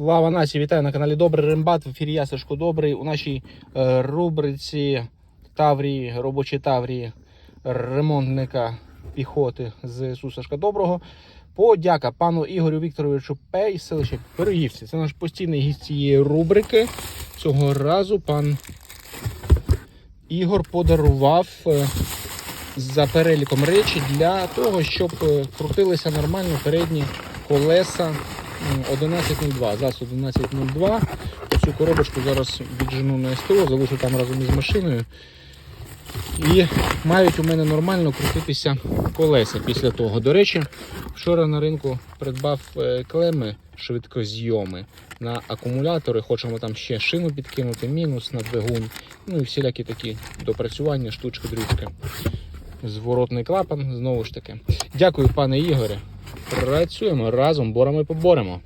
Слава нації! Вітаю на каналі Добрий Рембат. В ефірі я Сашко Добрий. У нашій е, рубриці Таврії, робочі Таврії ремонтника піхоти з Сашка Доброго. Подяка пану Ігорю Вікторовичу Пей, селище Пирогівці. Це наш постійний гість цієї рубрики. Цього разу пан Ігор подарував е, за переліком речі для того, щоб е, крутилися нормально передні колеса 1102. ЗАЗ 1102. Цю коробочку зараз віджену на СТО, залишу там разом із машиною. І мають у мене нормально крутитися колеса після того. До речі, вчора на ринку придбав е, клеми швидкозйоми на акумулятори. Хочемо там ще шину підкинути, мінус на двигун. Ну і всілякі такі допрацювання, штучки, дрючки. Зворотний клапан, знову ж таки. Дякую, пане Ігоре. Працюємо разом, боремо і поборемо.